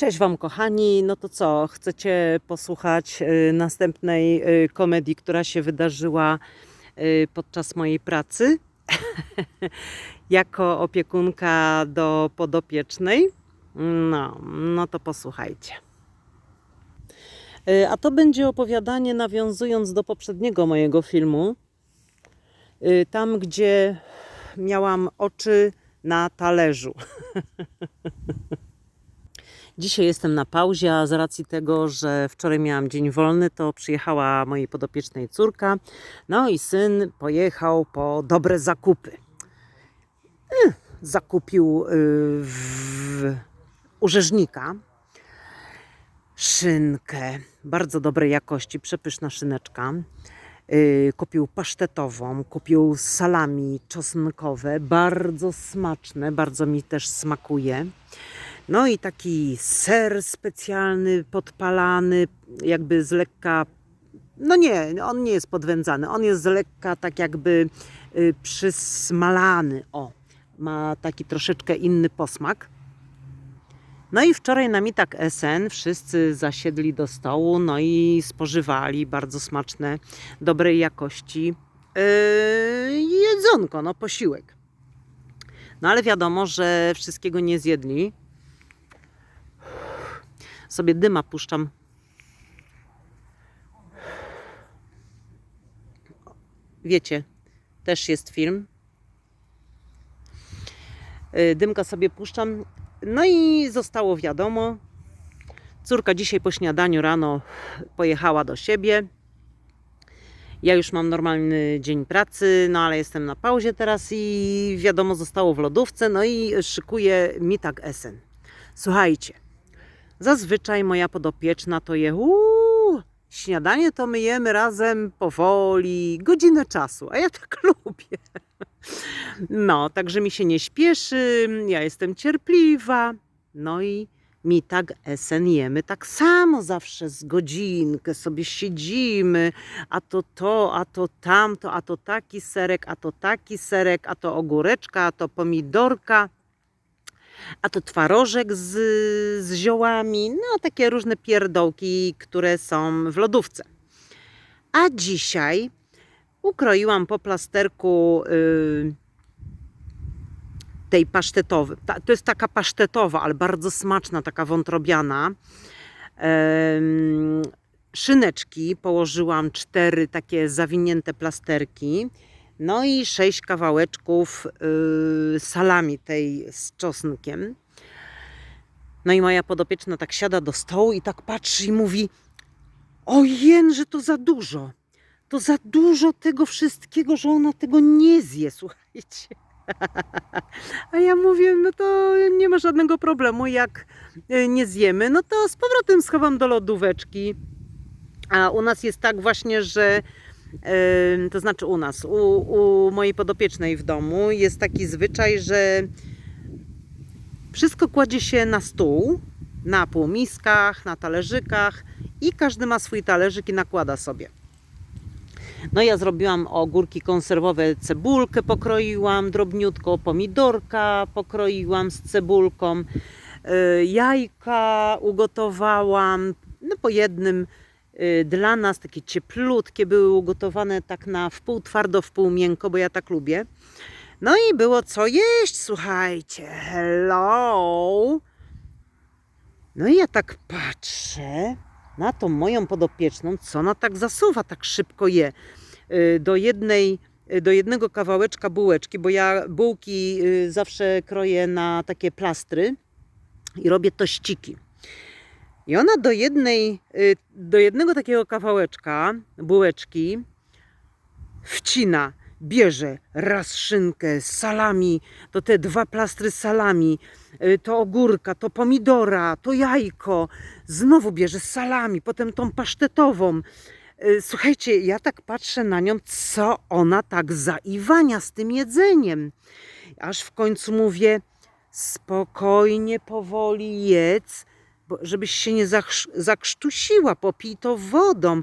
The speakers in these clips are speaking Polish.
Cześć Wam kochani, no to co, chcecie posłuchać y, następnej y, komedii, która się wydarzyła y, podczas mojej pracy jako opiekunka do podopiecznej? No, no to posłuchajcie. A to będzie opowiadanie nawiązując do poprzedniego mojego filmu, tam gdzie miałam oczy na talerzu. Dzisiaj jestem na pauzie, a z racji tego, że wczoraj miałam dzień wolny, to przyjechała mojej podopiecznej córka. No i syn pojechał po dobre zakupy. Zakupił y, w u rzeźnika szynkę bardzo dobrej jakości, przepyszna szyneczka. Y, Kupił pasztetową, kupił salami czosnkowe, bardzo smaczne, bardzo mi też smakuje. No i taki ser specjalny, podpalany, jakby z lekka. No nie, on nie jest podwędzany, on jest z lekka tak jakby y, przysmalany. O, ma taki troszeczkę inny posmak. No i wczoraj na Mitak SN wszyscy zasiedli do stołu, no i spożywali bardzo smaczne, dobrej jakości yy, jedzonko, no posiłek. No ale wiadomo, że wszystkiego nie zjedli. Sobie dyma puszczam. Wiecie, też jest film. Yy, Dymka sobie puszczam. No i zostało wiadomo. Córka dzisiaj po śniadaniu rano pojechała do siebie. Ja już mam normalny dzień pracy, no ale jestem na pauzie teraz i wiadomo, zostało w lodówce. No i szykuję mi tak Essen. Słuchajcie, zazwyczaj moja podopieczna to je uuu, śniadanie to my jemy razem powoli, godzinę czasu, a ja tak lubię. No, także mi się nie śpieszy, ja jestem cierpliwa. No i mi tak esen jemy tak samo zawsze z godzinkę sobie siedzimy, a to to, a to tamto, a to taki serek, a to taki serek, a to ogóreczka, a to pomidorka, a to twarożek z, z ziołami, no takie różne pierdołki, które są w lodówce. A dzisiaj ukroiłam po plasterku y, tej pasztetowej. Ta, to jest taka pasztetowa, ale bardzo smaczna, taka wątrobiana. Em, szyneczki położyłam cztery takie zawinięte plasterki. No i sześć kawałeczków y, salami tej z czosnkiem. No i moja podopieczna tak siada do stołu i tak patrzy i mówi: Ojen, że to za dużo. To za dużo tego wszystkiego, że ona tego nie zje, słuchajcie. A ja mówię, no to nie ma żadnego problemu, jak y, nie zjemy, no to z powrotem schowam do lodóweczki. A u nas jest tak właśnie, że to znaczy u nas, u, u mojej podopiecznej w domu jest taki zwyczaj, że wszystko kładzie się na stół, na półmiskach, na talerzykach i każdy ma swój talerzyk i nakłada sobie. No ja zrobiłam ogórki konserwowe, cebulkę pokroiłam drobniutko, pomidorka pokroiłam z cebulką, y, jajka ugotowałam, no po jednym dla nas, takie cieplutkie, były ugotowane tak na wpół twardo, wpół miękko, bo ja tak lubię. No i było co jeść, słuchajcie, hello. No i ja tak patrzę na tą moją podopieczną, co ona tak zasuwa, tak szybko je. Y, Do jednej, y, do jednego kawałeczka bułeczki, bo ja bułki y, zawsze kroję na takie plastry i robię tościki. I ona do jednej, y, do jednego takiego kawałeczka bułeczki wcina, bierze raz szynkę, salami, to te dwa plastry salami, y, to ogórka, to pomidora, to jajko, znowu bierze salami, potem tą pasztetową. Y, Słuchajcie, ja tak patrzę na nią, co ona tak zaiwania z tym jedzeniem. Aż w końcu mówię, spokojnie, powoli jedz, bo żebyś się nie zakrztusiła, popij to wodą.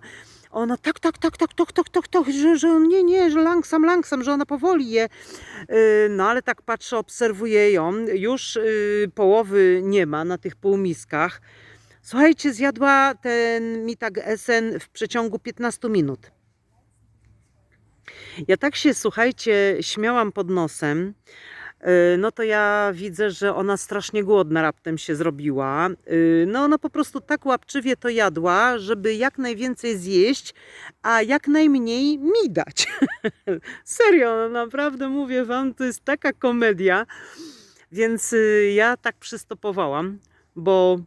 Ona tak, tak, tak, tak, tak, tak, tak, tak że, że nie, nie, że langsam, langsam, że ona powoli je. Y, no ale tak patrzę, obserwuję ją. Już y, połowy nie ma na tych półmiskach. Słuchajcie, zjadła ten mitag Essen w przeciągu 15 minut. Ja tak się, słuchajcie, śmiałam pod nosem, Yy, No to ja widzę, że ona strasznie głodna raptem się zrobiła. Yy, No ona po prostu tak łapczywie to jadła, żeby jak najwięcej zjeść, a jak najmniej mi dać. Serio, no naprawdę mówię wam, to jest taka komedia. Więc yy, ja tak przystopowałam, bo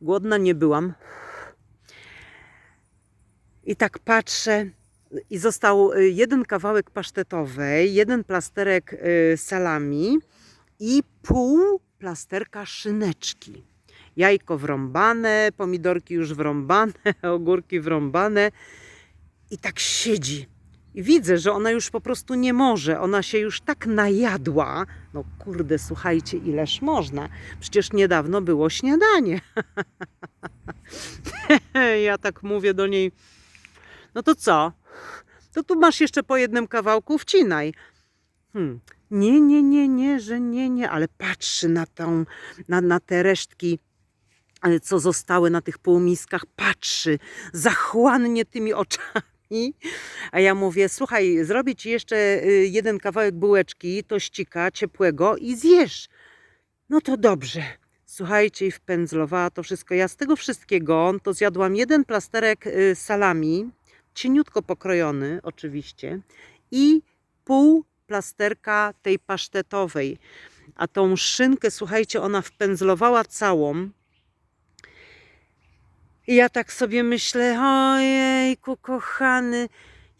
głodna nie byłam. I tak patrzę, i został y, jeden kawałek pasztetowej, jeden plasterek y, salami i pół plasterka szyneczki. Jajko wrąbane, pomidorki już wrąbane, ogórki wrąbane. I tak siedzi. I widzę, że ona już po prostu nie może. Ona się już tak najadła. No kurde, słuchajcie, ileż można. Przecież niedawno było śniadanie. ja tak mówię do niej. No to co? To tu masz jeszcze po jednym kawałku, wcinaj. Hmm. Nie, nie, nie, nie, że nie, nie, ale patrzy na, tą, na, na te resztki, e, co zostały na tych półmiskach, patrzy zachłannie tymi oczami. A ja mówię, słuchaj, zrobię ci jeszcze y, jeden kawałek bułeczki, tościka ciepłego i zjesz. No to dobrze. Słuchajcie, i wpędzlowała to wszystko. Ja z tego wszystkiego to zjadłam jeden plasterek y, salami, cieniutko pokrojony oczywiście i pół plasterka tej pasztetowej. A tą szynkę, słuchajcie, ona wpędzlowała całą. I ja tak sobie myślę, ojejku kochany,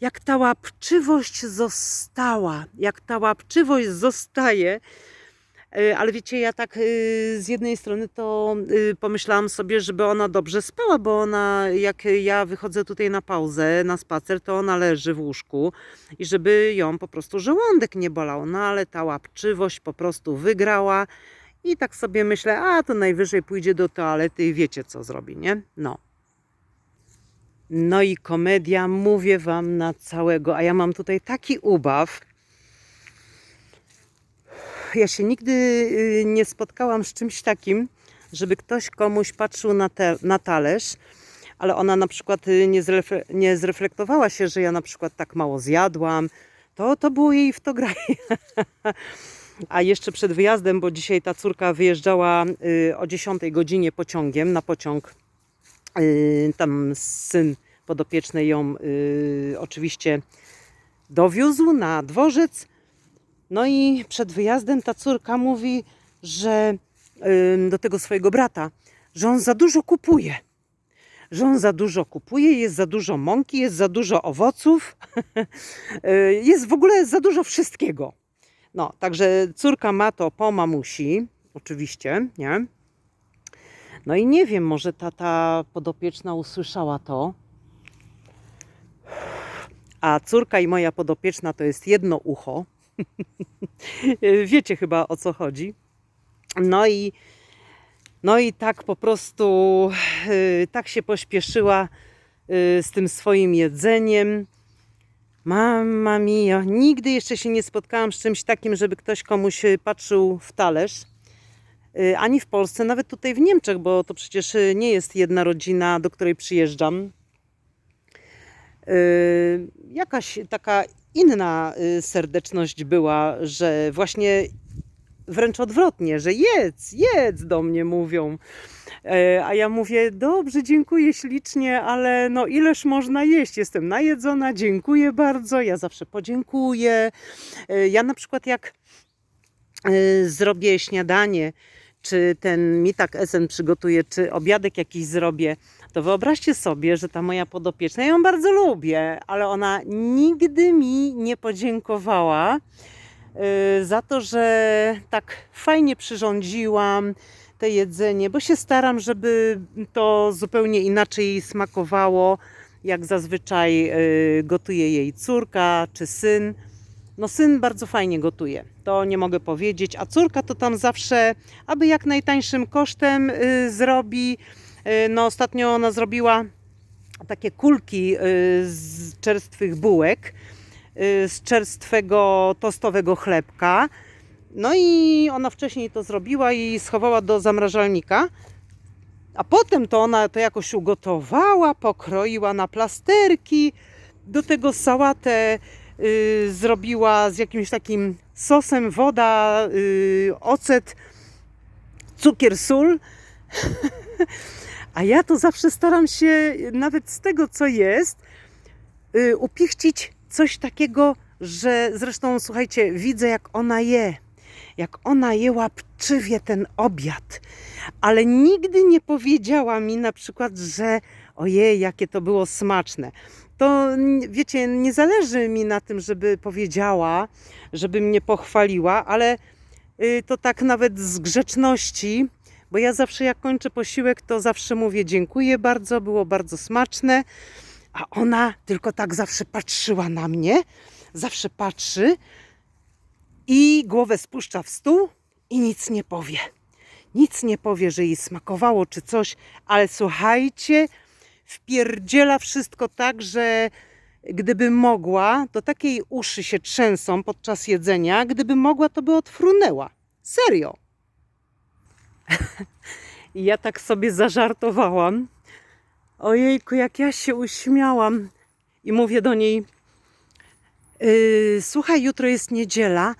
jak ta łapczywość została, jak ta łapczywość zostaje. E, Ale wiecie, ja tak y, z jednej strony to y, pomyślałam sobie, żeby ona dobrze spała, bo ona, jak ja wychodzę tutaj na pauzę, na spacer, to ona leży w łóżku i żeby ją po prostu żołądek nie bolał. No ale ta łapczywość po prostu wygrała i tak sobie myślę, a to najwyżej pójdzie do toalety i wiecie co zrobi, nie? No. No i komedia, mówię wam na całego, a ja mam tutaj taki ubaw, ja się nigdy y, nie spotkałam z czymś takim, żeby ktoś komuś patrzył na, te, na talerz, ale ona na przykład y, nie, zrefle, nie zreflektowała się, że ja na przykład tak mało zjadłam. To, to było jej w to graj. A jeszcze przed wyjazdem, bo dzisiaj ta córka wyjeżdżała y, o 10 godzinie pociągiem na pociąg. Tam syn podopieczny ją oczywiście dowiózł na dworzec. No i przed wyjazdem ta córka mówi, że do tego swojego brata, że on za dużo kupuje. Że on za dużo kupuje, jest za dużo mąki, jest za dużo owoców, y, jest w ogóle za dużo wszystkiego. No, także córka ma to po mamusi, oczywiście, nie? No i nie wiem, może tata podopieczna usłyszała to. A córka i moja podopieczna to jest jedno ucho. Wiecie chyba o co chodzi. No i, no i tak po prostu yy, tak się pośpieszyła yy, z tym swoim jedzeniem. Mama mia, nigdy jeszcze się nie spotkałam z czymś takim, żeby ktoś komuś patrzył w talerz. Ani w Polsce, nawet tutaj w Niemczech, bo to przecież nie jest jedna rodzina, do której przyjeżdżam. Yy, Jakaś taka inna y, serdeczność była, że właśnie wręcz odwrotnie, że jedz, jedz do mnie mówią. E, A ja mówię, dobrze, dziękuję ślicznie, ale no ileż można jeść? Jestem najedzona, dziękuję bardzo, ja zawsze podziękuję. E, Ja na przykład jak e, zrobię śniadanie, czy ten mitak Essen przygotuję, czy obiadek jakiś zrobię, to wyobraźcie sobie, że ta moja podopieczna, ja ją bardzo lubię, ale ona nigdy mi nie podziękowała y, za to, że tak fajnie przyrządziłam te jedzenie, bo się staram, żeby to zupełnie inaczej smakowało, jak zazwyczaj y, gotuje jej córka czy syn. No syn bardzo fajnie gotuje, to nie mogę powiedzieć, a córka to tam zawsze, aby jak najtańszym kosztem y, zrobi. Y, No ostatnio ona zrobiła takie kulki y, z czerstwych bułek, y, z czerstwego tostowego chlebka. No i ona wcześniej to zrobiła i schowała do zamrażalnika. A potem to ona to jakoś ugotowała, pokroiła na plasterki. Do tego sałatę y, zrobiła z jakimś takim sosem, woda, y, ocet, cukier, sól. A ja to zawsze staram się nawet z tego, co jest, y, upichcić coś takiego, że zresztą słuchajcie, widzę jak ona je. Jak ona je łapczywie ten obiad, ale nigdy nie powiedziała mi na przykład, że ojej, jakie to było smaczne. To wiecie, nie zależy mi na tym, żeby powiedziała, żeby mnie pochwaliła, ale y, to tak nawet z grzeczności, bo ja zawsze jak kończę posiłek, to zawsze mówię dziękuję bardzo, było bardzo smaczne, a ona tylko tak zawsze patrzyła na mnie, zawsze patrzy i głowę spuszcza w stół i nic nie powie. Nic nie powie, że jej smakowało czy coś, ale słuchajcie, wpierdziela wszystko tak, że gdyby mogła, to takiej uszy się trzęsą podczas jedzenia, gdyby mogła, to by odfrunęła. Serio. I ja tak sobie zażartowałam. Ojejku, jak ja się uśmiałam. I mówię do niej, yy, słuchaj, jutro jest niedziela,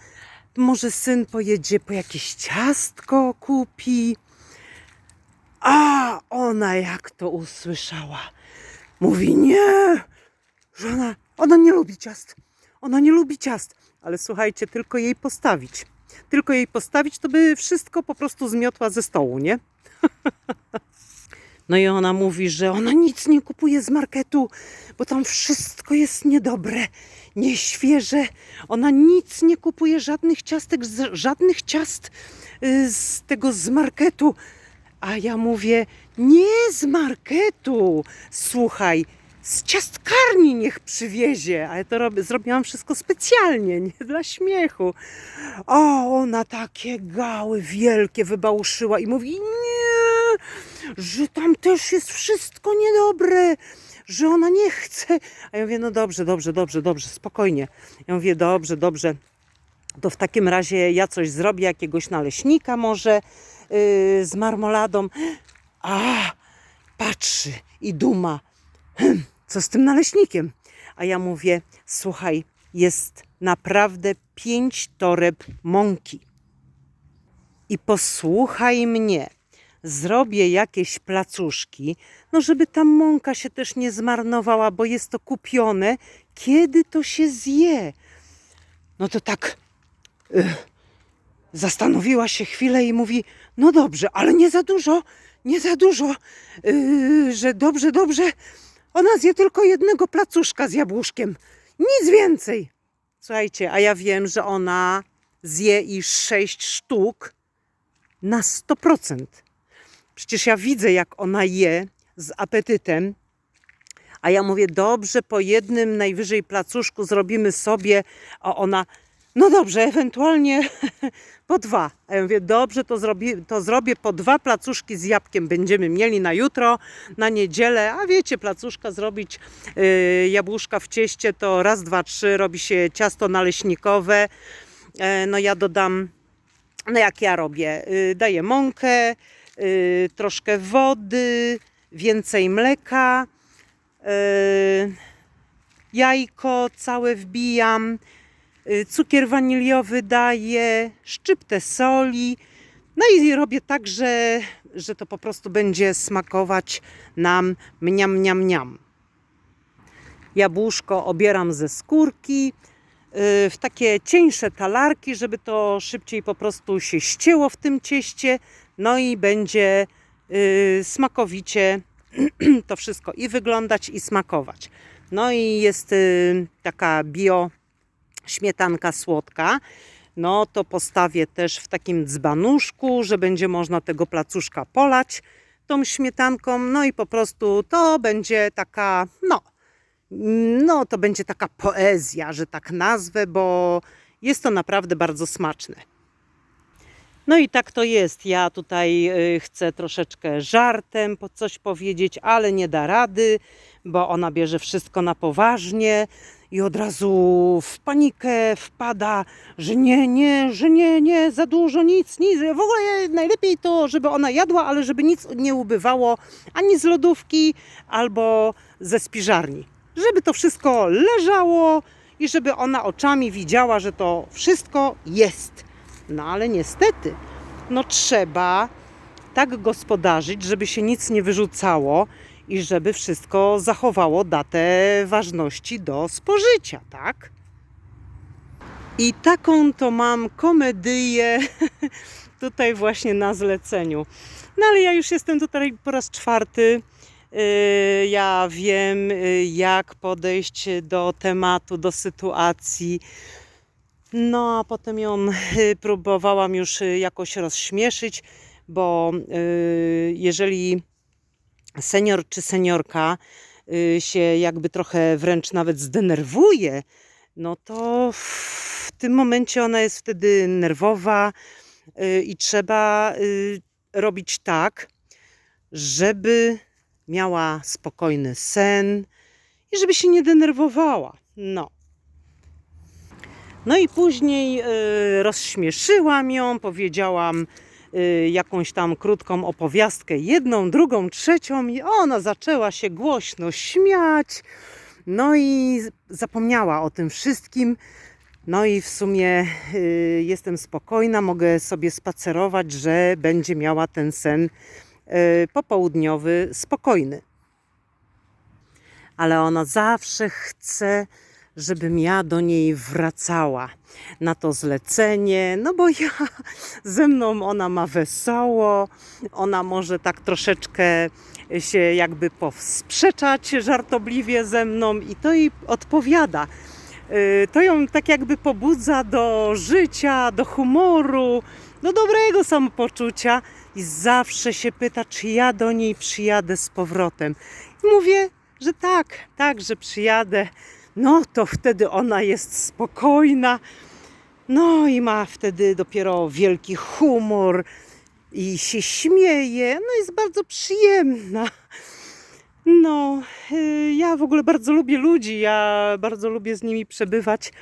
może syn pojedzie po jakieś ciastko kupi. A ona jak to usłyszała. Mówi, nie, że ona, ona nie lubi ciast. Ona nie lubi ciast. Ale słuchajcie, tylko jej postawić. Tylko jej postawić, to by wszystko po prostu zmiotła ze stołu, nie? No i ona mówi, że ona nic nie kupuje z marketu, bo tam wszystko jest niedobre, nieświeże. Ona nic nie kupuje, żadnych ciastek, żadnych ciast y, z tego z marketu. A ja mówię, nie z marketu. Słuchaj, z ciastkarni niech przywiezie. Ale to robię, zrobiłam wszystko specjalnie, nie dla śmiechu. O, ona takie gały wielkie wybałuszyła i mówi, nie, że tam też jest wszystko niedobre, że ona nie chce. A ja mówię, no dobrze, dobrze, dobrze, dobrze, spokojnie. Ja mówię, dobrze, dobrze. To w takim razie ja coś zrobię, jakiegoś naleśnika może yy, z marmoladą. A, patrzy i duma, hm, co z tym naleśnikiem? A ja mówię, słuchaj, jest naprawdę pięć toreb mąki. I posłuchaj mnie, zrobię jakieś placuszki, no żeby ta mąka się też nie zmarnowała, bo jest to kupione, kiedy to się zje. No to tak y, zastanowiła się chwilę i mówi, no dobrze, ale nie za dużo, nie za dużo, y, że dobrze, dobrze, ona zje tylko jednego placuszka z jabłuszkiem, nic więcej. Słuchajcie, a ja wiem, że ona zje i sześć sztuk na 100%. Przecież ja widzę, jak ona je z apetytem, a ja mówię, dobrze, po jednym najwyżej placuszku zrobimy sobie, a ona, no dobrze, ewentualnie po dwa. A ja mówię, dobrze, to, zrobi, to zrobię po dwa placuszki z jabłkiem. Będziemy mieli na jutro, na niedzielę. A wiecie, placuszka zrobić, yy, jabłuszka w cieście, to raz, dwa, trzy, robi się ciasto naleśnikowe. E, no ja dodam, no jak ja robię, yy, daję mąkę, yy, troszkę wody, więcej mleka, yy, jajko całe wbijam, cukier waniliowy daję, szczyptę soli. No i robię tak, że, że to po prostu będzie smakować nam mniam, mniam, mniam. Jabłuszko obieram ze skórki y, w takie cieńsze talarki, żeby to szybciej po prostu się ścięło w tym cieście. No i będzie y, smakowicie to wszystko i wyglądać, i smakować. No i jest y, taka bio śmietanka słodka. No to postawię też w takim dzbanuszku, że będzie można tego placuszka polać tą śmietanką. No i po prostu to będzie taka, no, no to będzie taka poezja, że tak nazwę, bo jest to naprawdę bardzo smaczne. No i tak to jest. Ja tutaj y, chcę troszeczkę żartem coś powiedzieć, ale nie da rady, bo ona bierze wszystko na poważnie i od razu w panikę wpada, że nie, nie, że nie, nie, za dużo, nic, nic. W ogóle najlepiej to, żeby ona jadła, ale żeby nic nie ubywało ani z lodówki, albo ze spiżarni. Żeby to wszystko leżało i żeby ona oczami widziała, że to wszystko jest. No ale niestety, no trzeba tak gospodarzyć, żeby się nic nie wyrzucało i żeby wszystko zachowało datę ważności do spożycia, tak? I taką to mam komedyję tutaj właśnie na zleceniu. No ale ja już jestem tutaj po raz czwarty. Yy, Ja wiem, yy, jak podejść do tematu, do sytuacji. No, a potem ją y, próbowałam już y, jakoś rozśmieszyć, bo y, jeżeli senior czy seniorka y, się jakby trochę wręcz nawet zdenerwuje, no to w tym momencie ona jest wtedy nerwowa y, i trzeba y, robić tak, żeby miała spokojny sen i żeby się nie denerwowała. No. No i później rozśmieszyłam ją, powiedziałam jakąś tam krótką opowiastkę, jedną, drugą, trzecią, i ona zaczęła się głośno śmiać. No i zapomniała o tym wszystkim. No i w sumie y, jestem spokojna, mogę sobie spacerować, że będzie miała ten sen y, popołudniowy spokojny. Ale ona zawsze chce żebym ja do niej wracała na to zlecenie, no bo ja ze mną ona ma wesoło, ona może tak troszeczkę się jakby powsprzeczać żartobliwie ze mną i to jej odpowiada. Y, To ją tak jakby pobudza do życia, do humoru, do dobrego samopoczucia i zawsze się pyta, czy ja do niej przyjadę z powrotem. I mówię, że tak, tak, że przyjadę no to wtedy ona jest spokojna. No i ma wtedy dopiero wielki humor i się śmieje. No jest bardzo przyjemna. No, y, ja w ogóle bardzo lubię ludzi, ja bardzo lubię z nimi przebywać.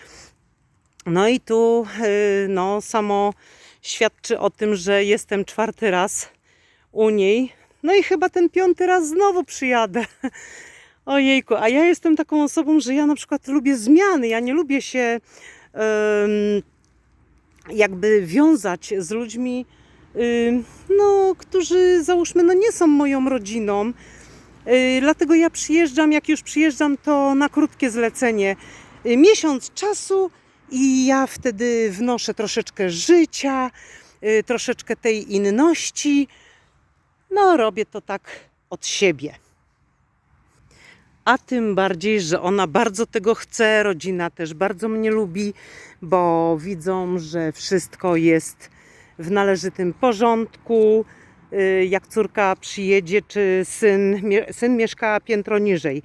No i tu y, no, samo świadczy o tym, że jestem czwarty raz u niej. No i chyba ten piąty raz znowu przyjadę. Ojejku, a ja jestem taką osobą, że ja na przykład lubię zmiany. Ja nie lubię się jakby wiązać z ludźmi, no, którzy załóżmy, no nie są moją rodziną. Dlatego ja przyjeżdżam, jak już przyjeżdżam, to na krótkie zlecenie. Miesiąc czasu i ja wtedy wnoszę troszeczkę życia, troszeczkę tej inności. No, robię to tak od siebie. A tym bardziej, że ona bardzo tego chce, rodzina też bardzo mnie lubi, bo widzą, że wszystko jest w należytym porządku. Y, Jak córka przyjedzie, czy syn, syn mieszka piętro niżej,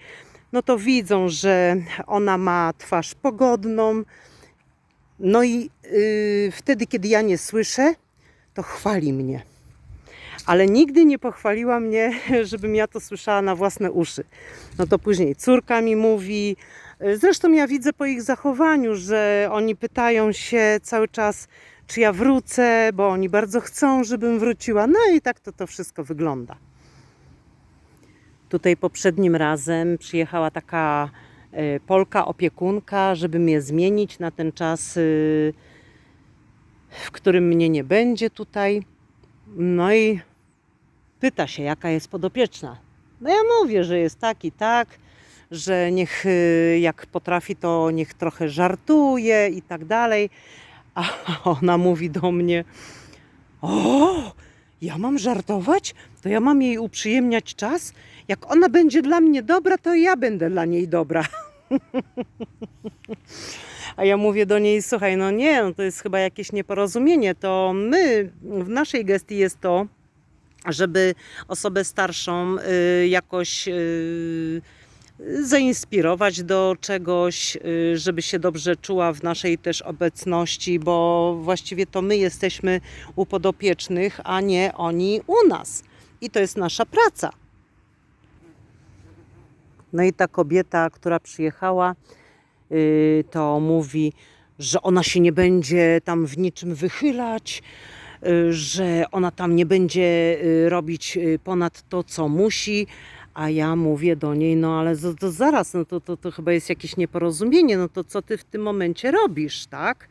no to widzą, że ona ma twarz pogodną. No i y, wtedy, kiedy ja nie słyszę, to chwali mnie. Ale nigdy nie pochwaliła mnie, żebym ja to słyszała na własne uszy. No to później córka mi mówi. Zresztą ja widzę po ich zachowaniu, że oni pytają się cały czas, czy ja wrócę, bo oni bardzo chcą, żebym wróciła. No i tak to to wszystko wygląda. Tutaj poprzednim razem przyjechała taka e, Polka opiekunka, żeby mnie zmienić na ten czas, y, w którym mnie nie będzie tutaj. No i pyta się, jaka jest podopieczna. No ja mówię, że jest tak i tak, że niech y, jak potrafi, to niech trochę żartuje i tak dalej. A ona mówi do mnie: O, ja mam żartować? To ja mam jej uprzyjemniać czas? Jak ona będzie dla mnie dobra, to ja będę dla niej dobra. A ja mówię do niej: Słuchaj, no nie, no to jest chyba jakieś nieporozumienie. To my, w naszej gestii jest to, żeby osobę starszą y, jakoś y, zainspirować do czegoś, y, żeby się dobrze czuła w naszej też obecności, bo właściwie to my jesteśmy u podopiecznych, a nie oni u nas. I to jest nasza praca. No i ta kobieta, która przyjechała, to mówi, że ona się nie będzie tam w niczym wychylać, że ona tam nie będzie y, robić y, ponad to, co musi. A ja mówię do niej, no ale to, to zaraz, no to, to, to chyba jest jakieś nieporozumienie, no to co ty w tym momencie robisz, tak?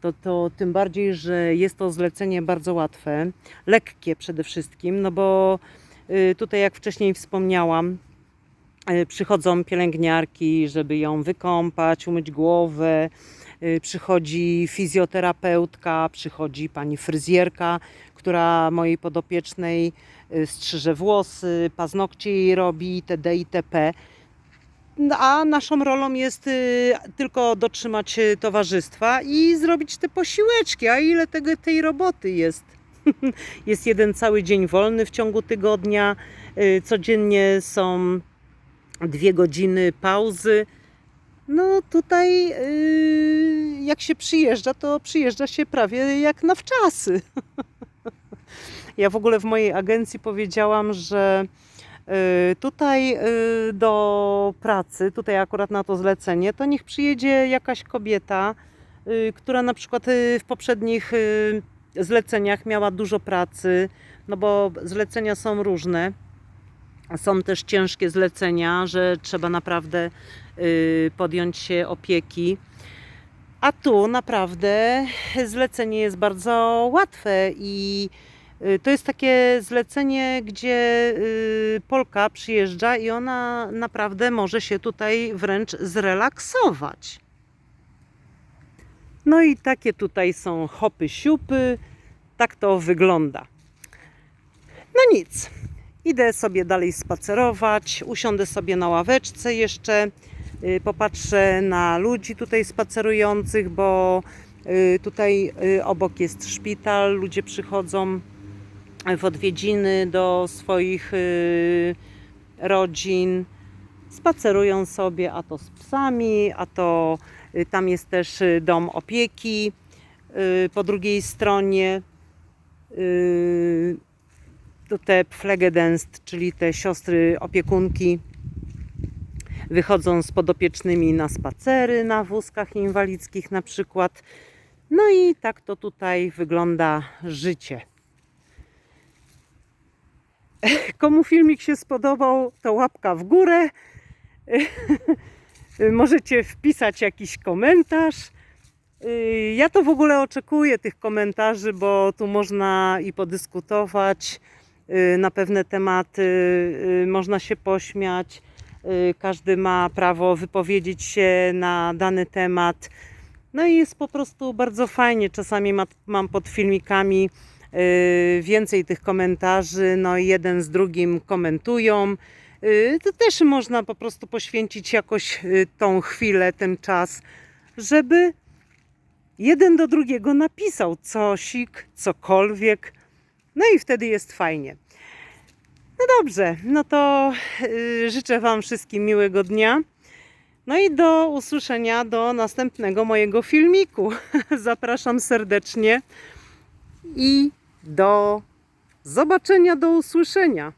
To, to tym bardziej, że jest to zlecenie bardzo łatwe, lekkie przede wszystkim, no bo y, tutaj jak wcześniej wspomniałam, y, przychodzą pielęgniarki, żeby ją wykąpać, umyć głowę, y, przychodzi fizjoterapeutka, przychodzi pani fryzjerka, która mojej podopiecznej y, strzyże włosy, paznokcie jej robi itd. itp. No, A naszą rolą jest y, tylko dotrzymać y, towarzystwa i zrobić te posiłeczki. A ile tego, tej roboty jest? jest jeden cały dzień wolny w ciągu tygodnia. y, Codziennie są dwie godziny pauzy. No tutaj y, jak się przyjeżdża, to przyjeżdża się prawie jak na wczasy. Ja w ogóle w mojej agencji powiedziałam, że y, tutaj y, do pracy, tutaj akurat na to zlecenie, to niech przyjedzie jakaś kobieta, która na przykład w poprzednich zleceniach miała dużo pracy, no bo zlecenia są różne. Są też ciężkie zlecenia, że trzeba naprawdę y, podjąć się opieki. A tu naprawdę zlecenie jest bardzo łatwe i y, to jest takie zlecenie, gdzie y, Polka przyjeżdża i ona naprawdę może się tutaj wręcz zrelaksować. No i takie tutaj są hopy siupy. Tak to wygląda. No nic. Idę sobie dalej spacerować, usiądę sobie na ławeczce jeszcze, y, popatrzę na ludzi tutaj spacerujących, bo y, tutaj y, obok jest szpital, ludzie przychodzą w odwiedziny do swoich rodzin, spacerują sobie, a to z psami, a to tam jest też dom opieki po drugiej stronie. To te pflegedenst, czyli te siostry opiekunki, wychodzą z podopiecznymi na spacery na wózkach inwalidzkich na przykład. No i tak to tutaj wygląda życie. Komu filmik się spodobał, to łapka w górę. Możecie wpisać jakiś komentarz. Ja to w ogóle oczekuję tych komentarzy, bo tu można i podyskutować na pewne tematy, y, można się pośmiać. y, Każdy ma prawo wypowiedzieć się na dany temat. No i jest po prostu bardzo fajnie. Czasami ma, mam pod filmikami y, więcej tych komentarzy, no i jeden z drugim komentują. Y, To też można po prostu poświęcić jakoś y, tą chwilę, ten czas, żeby jeden do drugiego napisał cosik, cokolwiek. No i wtedy jest fajnie. No dobrze, no to y, życzę Wam wszystkim miłego dnia. No i do usłyszenia do następnego mojego filmiku. Zapraszam serdecznie i do zobaczenia, do usłyszenia.